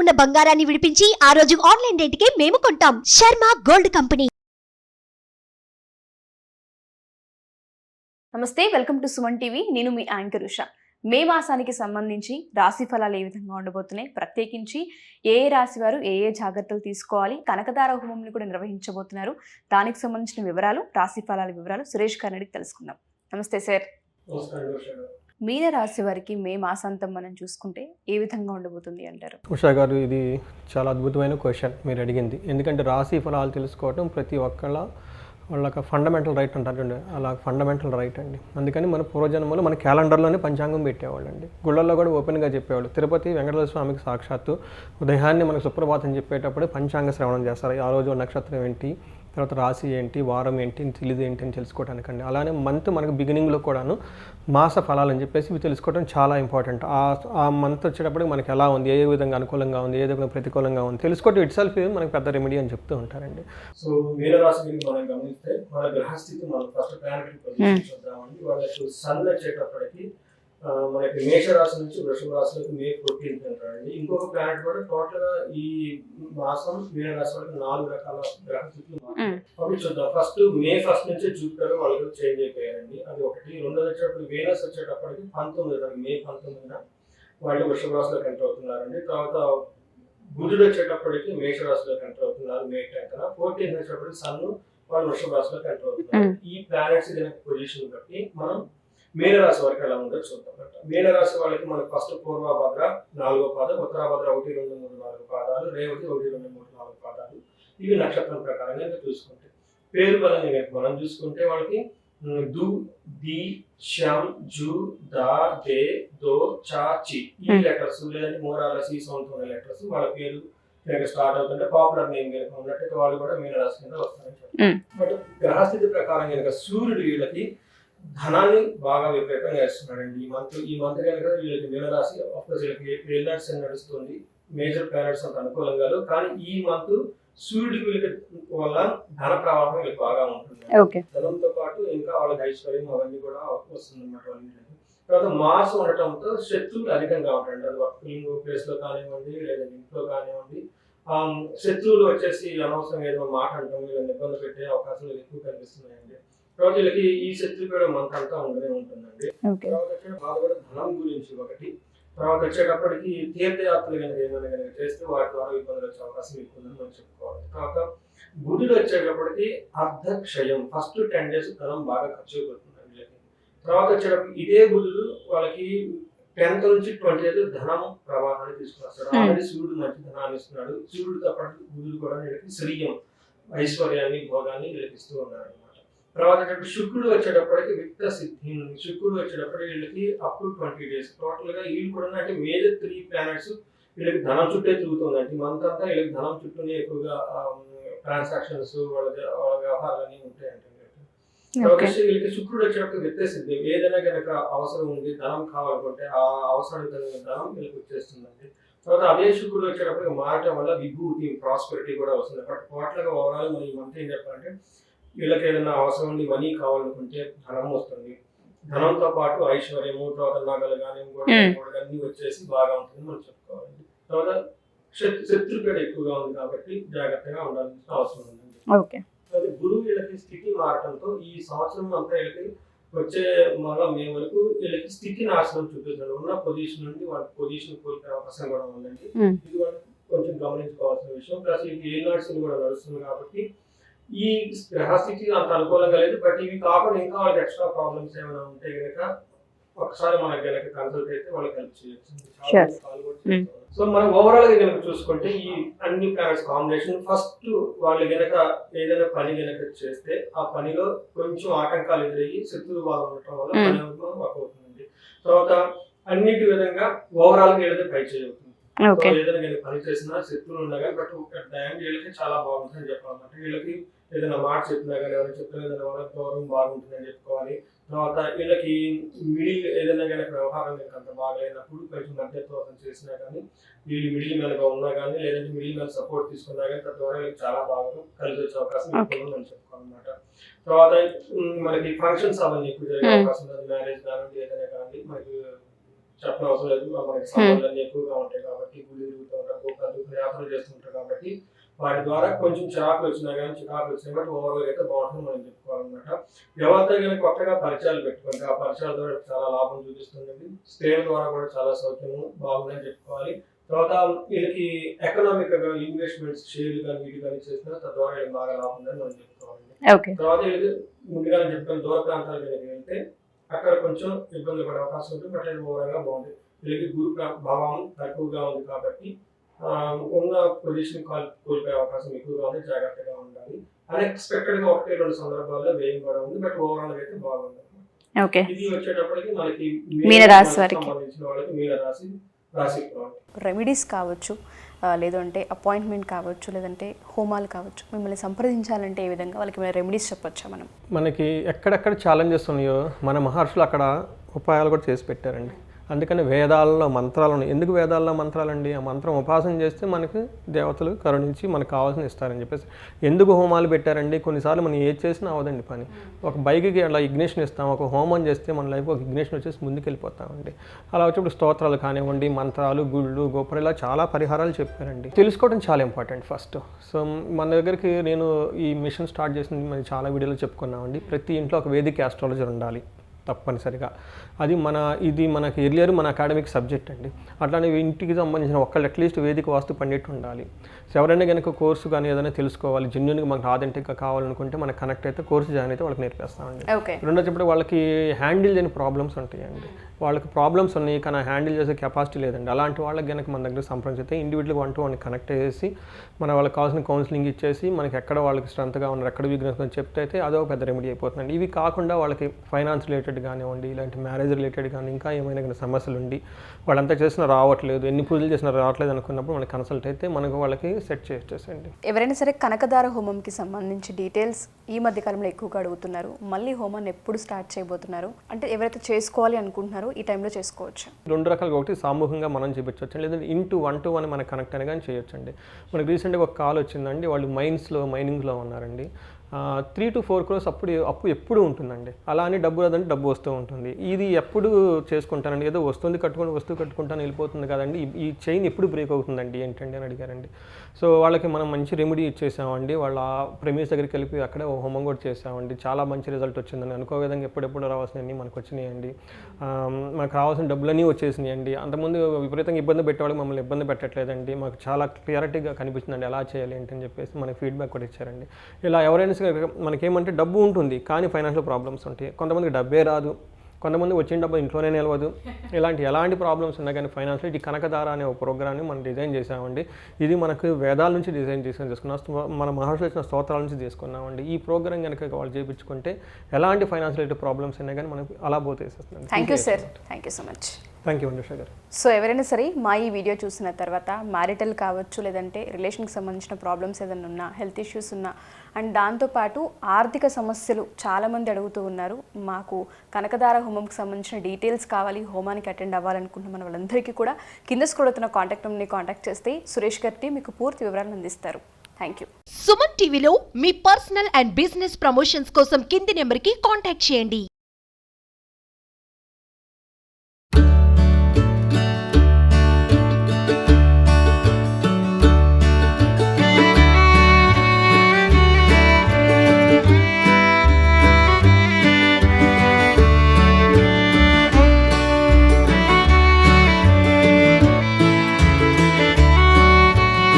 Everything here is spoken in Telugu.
ఉన్న బంగారాన్ని విడిపించి ఆ రోజు ఆన్లైన్ రేటుకే మేము కొంటాం. Sharma gold company. నమస్తే వెల్కమ్ టు సుమన్ టీవీ. నేను మీ యాంకర్ ఉష. మే మాసానికి సంబంధించి రాశి ఫలాలు ఏ విధంగా ఉండబోతున్నాయి ప్రత్యేకించి ఏ ఏ రాశి వారు ఏ ఏ జాగ్రత్తలు తీసుకోవాలి కనకదార హోమంని కూడా నిర్వహించబోతున్నారు. దానికి సంబంధించిన వివరాలు రాశి ఫలాల వివరాలు సురేష్ గారిని అడిగి తెలుసుకుందాం. నమస్తే సార్. మీనరాశి వారికి మే మాసాంతం మనం చూసుకుంటే ఏ విధంగా ఉండబోతుంది అంటారు? ఉషా గారు ఇది చాలా అద్భుతమైన క్వశ్చన్ మీరు అడిగింది. ఎందుకంటే రాశి ఫలాలు తెలుసుకోవటం ప్రతి ఒక్కళ్ళ వాళ్ళకి ఫండమెంటల్ రైట్ అంటారు అలా ఫండమెంటల్ రైట్ అండి. అందుకని మన పూర్వజన్మలో మన క్యాలెండర్లోనే పంచాంగం పెట్టేవాళ్ళు అండి. గుళ్ళల్లో కూడా ఓపెన్గా చెప్పేవాళ్ళు. తిరుపతి వెంకటేశ్వర స్వామికి సాక్షాత్తు ఉదయాన్నే మనకు సుప్రభాతం చెప్పేటప్పుడు పంచాంగ శ్రవణం చేస్తారు. ఆ రోజు నక్షత్రం ఏంటి? తర్వాత రాశి ఏంటి వారం ఏంటి తెలియదు ఏంటి అని తెలుసుకోవడానికండి. అలానే మంత్ మనకు బిగినింగ్లో కూడాను మాస ఫలాలు అని చెప్పేసి ఇవి తెలుసుకోవడం చాలా ఇంపార్టెంట్ ఆ ఆ మంత్ వచ్చేటప్పుడు మనకి ఎలా ఉంది ఏ విధంగా అనుకూలంగా ఉంది ఏ విధంగా ప్రతికూలంగా ఉంది తెలుసుకోవడం ఇట్ సెల్ఫ్ మనకి పెద్ద రెమెడీ అని చెప్తూ ఉంటారండి. సో మీనరాశి గురించి మనం గమనిస్తే మన గ్రహస్థితి మనం ఫస్ట్ చూద్దామండి. వాళ్ళకి సన్ వచ్చేటప్పటికి మనకి మేషరాశి నుంచి వృషభ రాశిలోకి మే ఫోర్టీన్త్ అంటారండి. ఇంకొక ప్లానెట్ కూడా టోటల్గా ఈ మాసం మీనరాశి వాళ్ళకి నాలుగు రకాల. అవి చూద్దాం. ఫస్ట్ మే ఫస్ట్ నుంచే జూపిటర్ వాళ్ళకి చేంజ్ అయిపోయారండి. అది ఒకటి. రెండోది వచ్చేటప్పుడు వేనస్ వచ్చేటప్పటికి పంతొమ్మిది మే పంతొమ్మిదిన వాళ్ళు వృషభ రాశిలోకి ఎంటర్ అవుతున్నారండి. తర్వాత బుధుడు వచ్చేటప్పటికి మేషరాశిలోకి ఎంటర్ అవుతున్నారు మే టెన్త్ ఫోర్టీన్త్ వచ్చేటప్పటికి సన్ వాళ్ళు వృషభ రాశిలోకి ఎంటర్ అవుతున్నారు. ఈ ప్లానెట్స్ పొజిషన్ బట్టి మనం మీనరాశి వరకు ఎలా ఉందో చూద్దాం. మీనరాశి వాళ్ళకి మనకి ఫస్ట్ పూర్వభద్ర నాలుగో పాదం ఉత్తరాభద్ర ఒకటి రెండు మూడు నాలుగు పాదాలు రేవతి ఒకటి రెండు మూడు నాలుగు పాదాలు. ఇవి నక్షత్రం ప్రకారంగా చూసుకుంటే. పేరు కనుక మనం చూసుకుంటే వాళ్ళకి దు ది షం జు దా దే దో చా చి. ఈ Hmm. లెటర్స్ లేదంటే మూరాల సి సౌండ్ ఉన్న లెటర్స్ వాళ్ళ పేరు కనుక స్టార్ట్ అవుతుంటే పాపులర్ నేమ్ కనుక ఉన్నట్టు వాళ్ళు కూడా మీనరాశి కింద వస్తారని చెప్తారు Hmm. బట్ గ్రహస్థితి ప్రకారం కనుక సూర్యుడు వీళ్ళకి ధనాన్ని బాగా విపరీతంగా ఇస్తున్నాడండి ఈ మంత్ ఈ మంత్ కనుక వీళ్ళకి మీనరాశి ఆఫ్కోర్స్ వీళ్ళకి ఏప్రిల్ నడుస్తుంది. మేజర్ ప్లానెట్స్ అంత అనుకూలంగా. కానీ ఈ మంత్ సూర్యుడికి వీళ్ళకి వల్ల ధన ప్రవాహం వీళ్ళకి బాగా ఉంటుంది ధనంతో పాటు ఇంకా వాళ్ళకి ఐశ్వర్యం అవన్నీ కూడా వస్తుంది అనమాట తర్వాత మార్స్ ఉండటంతో శత్రువులు అధికంగా ఉంటాయండి. అది వర్కింగ్ ప్లేస్లో కానివ్వండి లేదా ఇంట్లో కానివ్వండి. ఆ, శత్రువులు వచ్చేసి అనవసరం ఏదో మాట అంటాం వీళ్ళని ఇబ్బంది పెట్టే అవకాశాలు ఎక్కువ కనిపిస్తున్నాయండి. తర్వాత వీళ్ళకి ఈ శత్రు కూడా మనకు అంతా ఉండనే ఉంటుందండి. తర్వాత వచ్చే బాధ కూడా ధనం గురించి ఒకటి. తర్వాత వచ్చేటప్పటికి తీర్థయాత్రలు కనుక ఏమైనా కనుక చేస్తే వాటి ద్వారా ఇబ్బందులు వచ్చే అవకాశం ఎక్కువ మనం చెప్పుకోవాలి. తర్వాత బుధుడు వచ్చేటప్పటికి అర్ధ క్షయం ఫస్ట్ టెన్ డేస్ ధనం బాగా ఖర్చు అయిపోతుంది వీళ్ళకి. తర్వాత వచ్చేటప్పుడు ఇదే బుధుడు వాళ్ళకి టెన్త్ నుంచి ట్వంటీ అయితే ధనం ప్రవాహాన్ని తీసుకొస్తాడు Hmm. ఆల్రెడీ సూర్యుడు మంచి ధనాన్ని ఇస్తున్నాడు. సూర్యుడితో పాటు బుధుడు కూడా వీళ్ళకి శ్రీయం ఐశ్వర్యాన్ని భోగాన్ని వీళ్ళకి ఇస్తూ ఉన్నాడు. తర్వాత శుక్రుడు వచ్చేటప్పటికి విత్త సిద్ధి శుక్రుడు వచ్చేటప్పటికి వీళ్ళకి అప్ టు ట్వంటీ డేస్ టోటల్గా వీళ్ళు కూడా అంటే మేజర్ త్రీ ప్లానెట్స్ వీళ్ళకి ధనం చుట్టే తిరుగుతుంది. అంటే మంత్ అంతా వీళ్ళకి ధనం చుట్టూనే ఎక్కువగా ట్రాన్సాక్షన్స్ వాళ్ళ వాళ్ళ వ్యవహారాలన్నీ ఉంటాయంట వీళ్ళకి. శుక్రుడు వచ్చేటప్పుడు వ్యత్యాసిద్ధి ఏదైనా కనుక అవసరం ఉంది ధనం కావాలనుకుంటే ఆ అవసరానికి తగిన ధనం వీళ్ళకి వచ్చేస్తుందండి. తర్వాత అదే శుక్రుడు వచ్చేటప్పుడు మారటం వల్ల విభూతి ప్రాస్పెరిటీ కూడా వస్తుంది. బట్ టోటల్గా ఓవరాల్ మనం ఈ మంత్ ఏం చెప్పాలంటే వీళ్ళకి ఏదైనా అవసరం ఉంది మనీ కావాలనుకుంటే ధనం వస్తుంది. ధనంతో పాటు ఐశ్వర్యము తర్వాత నగలు కానీ అన్ని వచ్చేసి బాగా ఉంటుంది మనం చెప్పుకోవాలి. తర్వాత శత్- శత్రుపేట ఎక్కువగా ఉంది కాబట్టి జాగ్రత్తగా ఉండాల్సిన అవసరం ఓకే. అయితే గురువు వీళ్ళకి స్థితి మారటంతో ఈ సంవత్సరం అంతా వీళ్ళకి వచ్చే మళ్ళా మే వరకు వీళ్ళకి స్థితి నాశనం చూపిస్తారు ఉన్న పొజిషన్ నుండి వాళ్ళ పొజిషన్ కోల్పోయే అవకాశం కూడా ఉందండి. ఇది కొంచెం గమనించుకోవాల్సిన విషయం. ప్లస్ ఇది ఏ నర్సింగ్ కూడా నడుస్తుంది కాబట్టి ఈ గ్రహస్థితి అంత అనుకూలంగా లేదు బట్ ఇవి కాకుండా ఇంకా వాళ్ళకి ఎక్స్ట్రా ప్రాబ్లమ్స్ ఏమైనా ఉంటే కనుక ఒకసారి మనకి కనుక కన్సల్ట్ అయితే వాళ్ళకి హెల్ప్ చేయొచ్చు చేస్తారు. సో మనం ఓవరాల్గా కనుక చూసుకుంటే ఈ అన్ని ప్లానెట్స్ కాంబినేషన్ ఫస్ట్ వాళ్ళు గనక ఏదైనా పని గనక చేస్తే ఆ పనిలో కొంచెం ఆటంకాలు ఎదురయ్యి శత్రువు బాగా ఉండటం వల్ల Mm. పని వర్క్ అవుతుంది తర్వాత అన్నిటి విధంగా ఓవరాల్గా ఏదైతే పై ఓకే ఏదైనా కానీ పని చేసినా శత్రువులు ఉన్నా కానీ బట్ టైం వీళ్ళకి చాలా బాగుంటుందని చెప్పాలన్నమాట వీళ్ళకి ఏదైనా మాట చెప్పినా కానీ ఎవరైనా చెప్పినా ఏదైనా వాళ్ళకి గౌరవం బాగుంటుందని చెప్పుకోవాలి. తర్వాత వీళ్ళకి మిడిల్ ఏదైనా కానీ వ్యవహారం కనుక అంత బాగలేనప్పుడు కొంచెం మధ్యత్వం చేసినా కానీ వీళ్ళు మిడిల్ మ్యాన్గా ఉన్నా కానీ లేదంటే మిడిల్ మ్యాన్ సపోర్ట్ తీసుకున్నా కానీ తద్వారా వీళ్ళకి చాలా బాగా కలిసి వచ్చే అవకాశం మనం చెప్పుకోవాలన్నమాట. తర్వాత మనకి ఫంక్షన్స్ అవన్నీ ఎక్కువ జరిగే. అవకాశం ఉంది మ్యారేజ్ కానివ్వండి ఏదైనా కానీ మనకి చెప్పనవసరం లేదు. మనకి సంబంధాలు ఎక్కువగా ఉంటాయి కాబట్టి గుడి తిరుగుతూ ఉంటాం చేస్తుంటారు కాబట్టి వాటి ద్వారా కొంచెం చిరాకులు వచ్చినా కానీ చిరాకులు వచ్చినా కానీ ఓవరాల్ అయితే బాగుంటుంది మనం చెప్పుకోవాలన్నమాట. ఎవరితో కానీ కొత్తగా పరిచయాలు పెట్టుకుంటే ఆ పరిచయాల ద్వారా చాలా లాభం చూపిస్తుంది స్టేమ్ ద్వారా కూడా చాలా సౌఖ్యము బాగుందని చెప్పుకోవాలి. తర్వాత వీళ్ళకి ఎకనామిక్గా ఇన్వెస్ట్మెంట్స్ షేర్లు కానీ వీటి కానీ చేసినా తద్వారా వీళ్ళకి బాగా లాభం ఉందని మనం చెప్పుకోవాలి తర్వాత వీళ్ళకి ముందుగా నేను చెప్పిన దూర ప్రాంతాలకు వెళ్తే అక్కడ కొంచెం ఇబ్బంది పడే అవకాశం ఉంటుంది. బట్ అది ఓవరాల్గా బాగుంది. వీళ్ళకి గురు భావం తక్కువగా ఉంది కాబట్టి ఆ, ఉన్న పొజిషన్ కోల్పోయే అవకాశం ఎక్కువగా ఉంది. జాగ్రత్తగా ఉండాలి. అన్ఎక్స్పెక్టెడ్గా ఒకటి రెండు సందర్భాల్లో వ్యయం కూడా ఉంది. బట్ ఓవరాల్ అయితే బాగుంది. ఓకే. ఇది వచ్చేటప్పటికి మనకి మీన రాశి వారికి. సంబంధించిన వాళ్ళకి మీన రాశి రాశి వాళ్ళు. రెమెడీస్ కావచ్చు లేదంటే అపాయింట్మెంట్ కావచ్చు లేదంటే హోమాలు కావచ్చు మిమ్మల్ని సంప్రదించాలంటే ఏ విధంగా వాళ్ళకి రెమెడీస్ చెప్పొచ్చా మనం? మనకి ఎక్కడెక్కడ ఛాలెంజెస్ ఉన్నాయో మన మహర్షులు అక్కడ ఉపాయాలు కూడా చేసి పెట్టారండి. అందుకని వేదాలలో మంత్రాలు ఉన్నాయి ఎందుకు వేదాల్లో మంత్రాలండి? ఆ మంత్రం ఉపాసన చేస్తే మనకి దేవతలు కరుణించి మనకు కావాల్సిన ఇస్తారని చెప్పేసి. ఎందుకు హోమాలు పెట్టారండి? కొన్నిసార్లు మనం ఏది చేసినా అవదండి పని. ఒక బైక్కి అలా ఇగ్నిషన్ ఇస్తాం ఒక హోమం చేస్తే మన లైఫ్ ఒక ఇగ్నిషన్ వచ్చేసి ముందుకు వెళ్ళిపోతామండి అలా వచ్చినప్పుడు స్తోత్రాలు కానివ్వండి మంత్రాలు గుళ్ళు గోపురం ఇలా చాలా పరిహారాలు చెప్పారండి. తెలుసుకోవడం చాలా ఇంపార్టెంట్ ఫస్ట్. సో మన దగ్గరికి నేను ఈ మిషన్ స్టార్ట్ చేసింది మనం చాలా వీడియోలో చెప్పుకున్నామండి. ప్రతి ఇంట్లో ఒక వేదిక ఆస్ట్రాలజర్ ఉండాలి. తప్పనిసరిగా. అది మన ఇది మనకి ఎర్లియర్ మన అకాడమిక్ సబ్జెక్ట్ అండి. అట్లానే ఇంటికి సంబంధించిన ఒక్కళ్ళు అట్లీస్ట్ వేదిక వాస్తు పండిట్ ఉండాలి. సో ఎవరైనా కనుక కోర్సు కానీ ఏదైనా తెలుసుకోవాలి జెన్యున్గా మనకు ఆథెంటిక్గా కావాలనుకుంటే మనకు కనెక్ట్ అయితే కోర్సు జాయిన్ అయితే వాళ్ళకి నేర్పిస్తామండి. ఓకే. రెండోది వాళ్ళకి హ్యాండిల్ చేయని ప్రాబ్లమ్స్ ఉంటాయండి. వాళ్ళకి ప్రాబ్లమ్స్ ఉన్నాయి కానీ హ్యాండిల్ చేసే కెపాసిటీ లేదండి. అలాంటి వాళ్ళకి కనుక మన దగ్గర సంప్రదించితే individual one to one connect చేసి మన వాళ్ళకి కావాల్సిన కౌన్సిలింగ్ ఇచ్చేసి మనకి ఎక్కడ వాళ్ళకి స్ట్రెంత్గా ఉన్నారు ఎక్కడ వీక్నెస్ చెప్తే అయితే అదో పెద్ద రెమెడీ అయిపోతుందండి. ఇవి కాకుండా వాళ్ళకి ఫైనాన్స్ రిలేటెడ్ కానివ్వండి ఇలాంటి మ్యారేజ్ రిలేటెడ్ కానీ ఇంకా ఏమైనా కానీ సమస్యలు ఉండి వాళ్ళంతా చేసినా రావట్లేదు ఎన్ని పూజలు చేసినా రావట్లేదు అనుకున్నప్పుడు మనకి కన్సల్ట్ అయితే మనకు వాళ్ళకి సెట్ చేసేసండి ఎవరైనా సరే కనకదార హోమంకి సంబంధించి డీటెయిల్స్ ఈ మధ్య కాలంలో ఎక్కువగా అడుగుతున్నారు. మళ్ళీ హోమాన్ని ఎప్పుడు స్టార్ట్ చేయబోతున్నారు? అంటే ఎవరైతే చేసుకోవాలి అనుకుంటున్నారో ఈ టైంలో చేసుకోవచ్చు. రెండు రకాలుగా ఒకటి సామూహికంగా మనం చూపించవచ్చు లేదంటే ఇంటూ వన్ టు వన్ మనకు కనెక్ట్ అయినా కానీ చేయొచ్చండి. మనకి రీసెంట్గా ఒక కాల్ వచ్చిందండి. వాళ్ళు మైన్స్లో మైనింగ్లో ఉన్నారండి. త్రీ టు ఫోర్ క్రోర్స్ అప్పుడు అప్పు ఎప్పుడు ఉంటుందండి. అలా అని డబ్బు రాదంటే డబ్బు వస్తూ ఉంటుంది. ఇది ఎప్పుడు చేసుకుంటానండి. ఏదో వస్తుంది కట్టుకొని వస్తువు కట్టుకుంటాను వెళ్ళిపోతుంది కదండి. ఈ- చైన్ ఎప్పుడు బ్రేక్ అవుతుందండి ఏంటండి అని అడిగారండి. సో వాళ్ళకి మనం మంచి రెమెడీ ఇచ్చేసామండి. వాళ్ళ ప్రెమిస్ దగ్గరికి వెళ్ళి అక్కడే ఓ హోమం కూడా చేసామండి. చాలా మంచి రిజల్ట్ వచ్చిందని అనుకో విధంగా ఎప్పుడెప్పుడు రావాల్సినవి మనకు వచ్చినాయండి. మనకు రావాల్సిన డబ్బులన్నీ వచ్చేసినాయండి. అంతకుముందు విపరీతంగా ఇబ్బంది పెట్టేవాళ్ళు మమ్మల్ని ఇబ్బంది పెట్టట్లేదండి. మాకు చాలా క్లియారిటీగా కనిపిస్తుందండి ఎలా చేయాలి ఏంటని చెప్పేసి మనకి ఫీడ్బ్యాక్ కూడా ఇచ్చారండి. ఇలా ఎవరైనా సరే మనకేమంటే డబ్బు ఉంటుంది కానీ ఫైనాన్షియల్ ప్రాబ్లమ్స్ ఉంటాయి. కొంతమందికి డబ్బే రాదు కొంతమంది వచ్చిన డబ్బు ఇంట్లోనే నిలవదు. ఇలాంటి ఎలాంటి ప్రాబ్లమ్స్ ఉన్నా కానీ ఫైనాన్షియల్ ఇది కనకదార అనే ఒక ప్రోగ్రామ్ని మనం డిజైన్ చేసామండి ఇది మనకు వేదాల నుంచి డిజైన్ చేసుకొని చేసుకున్నాం స్తో- మన మహర్షులు వచ్చిన స్తోత్రాల నుంచి తీసుకున్నామండి ఈ ప్రోగ్రామ్ కనుక వాళ్ళు చేయించుకుంటే ఎలాంటి ఫైనాన్షియల్ ప్రాబ్లమ్స్ ఉన్నా కానీ మనకు అలా పోతేసేస్తుంది. Thank you sir thank you so much thank you అండి సో ఎవరైనా సరే మా ఈ వీడియో చూసిన తర్వాత మ్యారిటల్ కావచ్చు లేదంటే రిలేషన్కి సంబంధించిన ప్రాబ్లమ్స్ ఏదైనా ఉన్నా హెల్త్ ఇష్యూస్ ఉన్నా అండ్ దాంతోపాటు ఆర్థిక సమస్యలు చాలామంది అడుగుతూ ఉన్నారు. మాకు కనకదార హోమంకి సంబంధించిన డీటెయిల్స్ కావాలి హోమానికి అటెండ్ అవ్వాలనుకుంటున్న మన వాళ్ళందరికీ కూడా కింద స్క్రోల్ అవుతున్న కాంటాక్ట్ నెంబర్ని కాంటాక్ట్ చేస్తే సురేష్ గారి మీకు పూర్తి వివరాలు అందిస్తారు. థ్యాంక్ యూ సుమన్ టీవీలో మీ పర్సనల్ అండ్ బిజినెస్ ప్రమోషన్స్ కోసం కింది నెంబర్కి కాంటాక్ట్ చేయండి.